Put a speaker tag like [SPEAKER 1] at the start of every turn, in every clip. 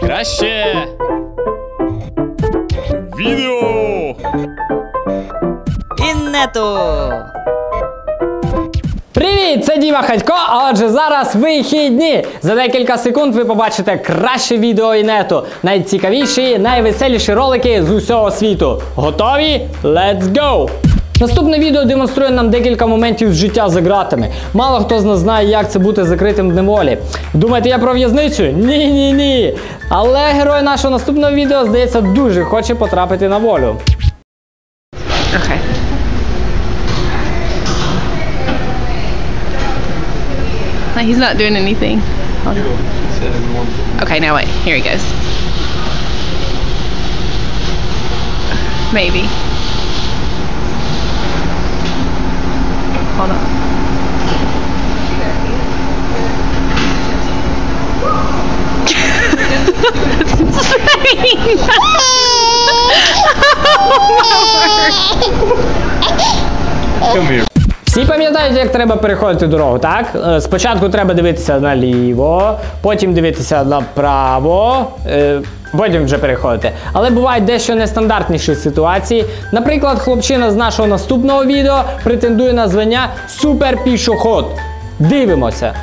[SPEAKER 1] Краще. Відео.
[SPEAKER 2] Іннету!
[SPEAKER 3] Привіт, це Діма Хатько, а отже зараз вихідні. За декілька секунд ви побачите краще відео інету, найцікавіші, найвеселіші ролики з усього світу. Готові? Let's go! Наступне відео демонструє нам декілька моментів з життя за ґратами. Мало хто з нас знає, як це бути закритим в неволі. Думаєте, я про в'язницю? Ні, ні, ні. Але герой нашого наступного відео, здається, дуже хоче потрапити на волю.
[SPEAKER 4] Okay. Like, he's not doing anything. Okay, now wait. Here he goes. Maybe.
[SPEAKER 3] Всі пам'ятають, як треба переходити дорогу, так? Е, Спочатку треба дивитися наліво, потім дивитися направо, е, потім вже переходити. Але бувають дещо нестандартніші ситуації. Наприклад, хлопчина з нашого наступного відео претендує на звання суперпішоход. Дивимося.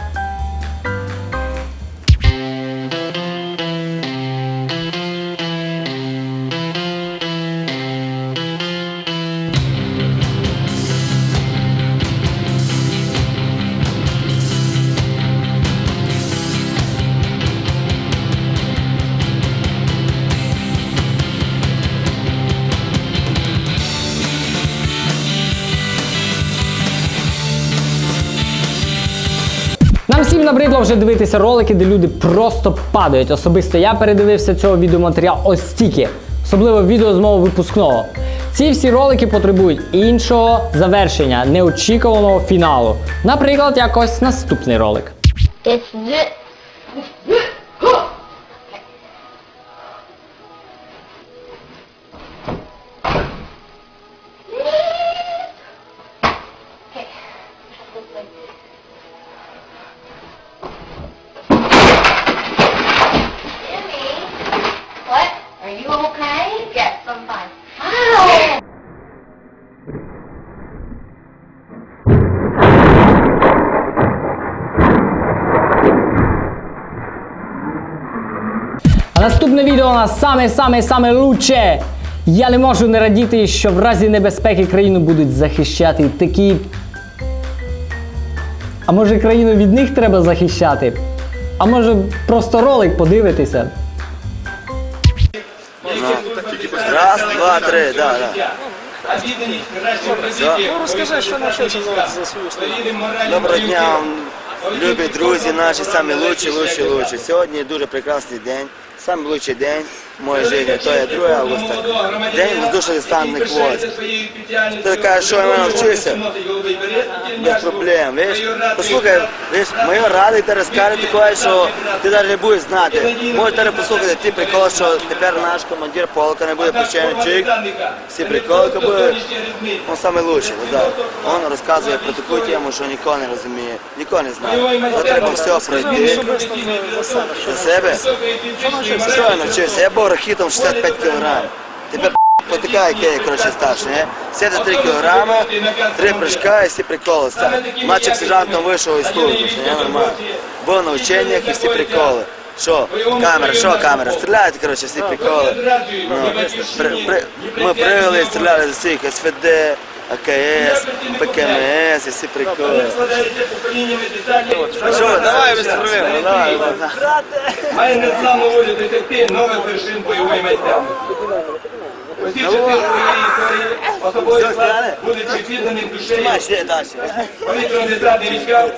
[SPEAKER 3] Всім набридло вже дивитися ролики, де люди просто падають. Особисто я передивився цього відеоматеріал ось стільки, особливо відео з мого випускного. Ці всі ролики потребують іншого завершення, неочікуваного фіналу. Наприклад, якось наступний ролик. Наступне відео у нас саме-саме-саме лучше. Я не можу не радіти, що в разі небезпеки країну будуть захищати такі. А може країну від них треба захищати? А може просто ролик подивитися?
[SPEAKER 5] Раз, два, три, да, да. Все.
[SPEAKER 6] Розкажи, що навчився за свою службу.
[SPEAKER 5] Доброго дня, любі друзі наші, самі лучші, лучші, лучші. Сьогодні дуже прекрасний день, самий лучший день в моїй житті, то є 2 августа. День воздушно-десантних войск. Ти кажеш, що я мене вчився? Без проблем, видиш? Послухай, видиш, моє радий ти розкаже таке, що ти навіть не будеш знати. Можеш зараз послухати ті приколи, що тепер наш командир полка не буде починчик. Всі приколи, які буде, він самий лучший. Він розказує про таку тему, що ніхто не розуміє, ніхто не знає. Треба все пройти. За себе? Що я навчився? Я був рахітом 65 кг. Тепер потикає який я, коротше, старший, не? 73 кілограми, три прыжка і всі приколи. Все. Мальчик сержантом вийшов із служби, що я нормально. Був на ученнях і всі приколи. Що? Камера, що камера? Стріляють, коротше, всі приколи. Ну, при, при, ми привели стріляли з усіх СВД, АКС, ПКМС і всі приколи. Давай без проблем, давай.
[SPEAKER 7] Має незламну волю досягти нових вершин бойової майстерності. Усі часи своєї історії особовий склад, будучи підданим душею,
[SPEAKER 5] далі.
[SPEAKER 7] повітряно-десантні війська,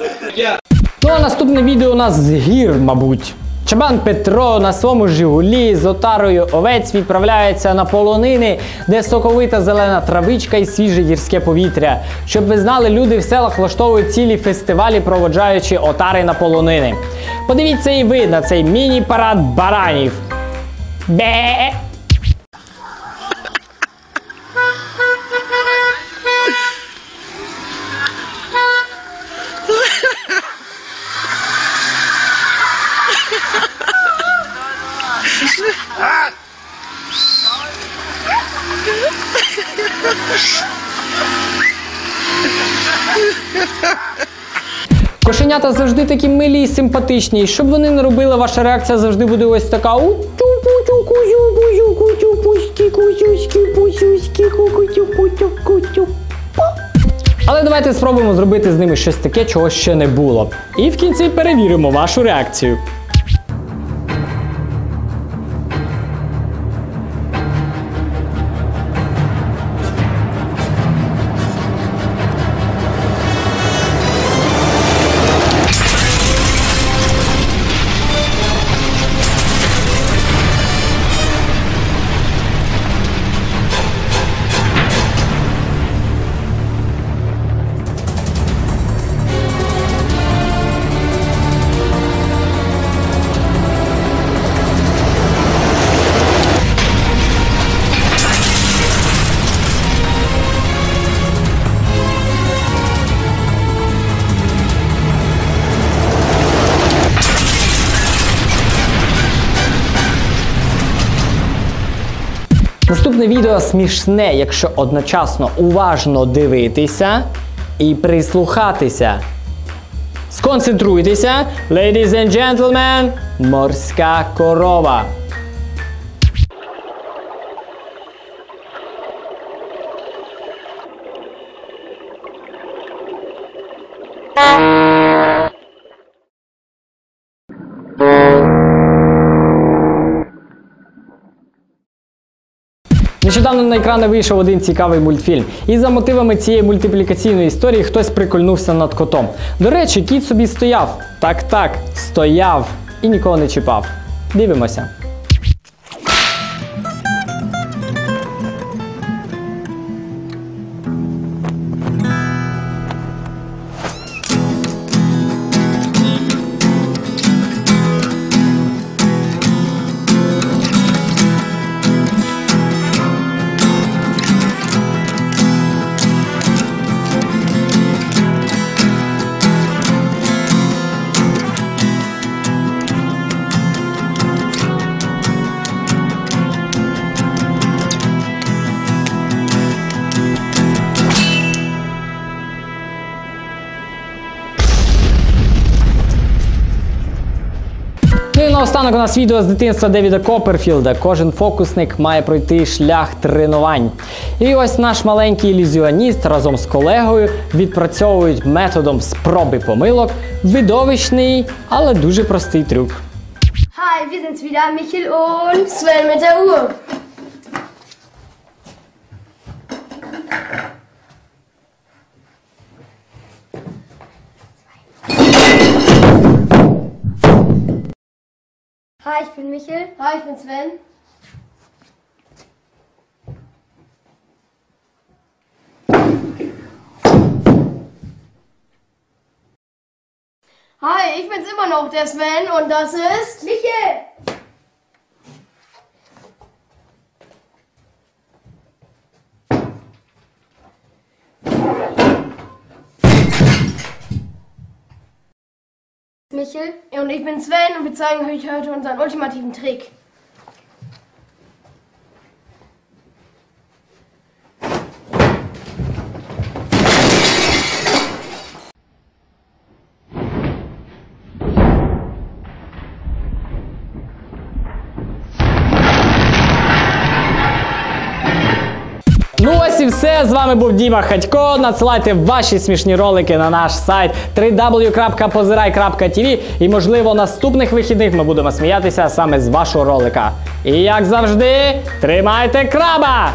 [SPEAKER 3] а наступне відео у нас з гір, мабуть. Чабан Петро на своєму Жигулі з отарою овець відправляється на полонини, де соковита зелена травичка і свіже гірське повітря. Щоб ви знали, люди в селах влаштовують цілі фестивалі, проводжаючи отари на полонини. Подивіться і ви на цей міні-парад баранів. Бе! Кошенята завжди такі милі і симпатичні. І щоб вони не робили, ваша реакція завжди буде ось така. Але давайте спробуємо зробити з ними щось таке, чого ще не було. І в кінці перевіримо вашу реакцію. Наступне відео смішне, якщо одночасно уважно дивитися і прислухатися. Сконцентруйтеся, ladies and gentlemen, морська корова. Нещодавно на екрани вийшов один цікавий мультфільм. І за мотивами цієї мультиплікаційної історії хтось прикольнувся над котом. До речі, кіт собі стояв. Так, так, стояв і нікого не чіпав. Дивимося. Наостанок у нас відео з дитинства Девіда Копперфілда. Кожен фокусник має пройти шлях тренувань. І ось наш маленький ілюзіоніст разом з колегою відпрацьовують методом спроби помилок видовищний, але дуже простий трюк.
[SPEAKER 1] Hi, wir sind's wieder, Michel und Sven mit der Uhr. Hi, ich bin Michel. Hi, ich bin Sven. Hi, ich bin's immer noch, der Sven, und das ist Michel. Michel und ich bin Sven und wir zeigen euch heute unseren ultimativen Trick.
[SPEAKER 3] Ось і все. З вами був Діма Хатько. Надсилайте ваші смішні ролики на наш сайт www.pozirай.tv і, можливо, наступних вихідних ми будемо сміятися саме з вашого ролика. І як завжди, тримайте краба!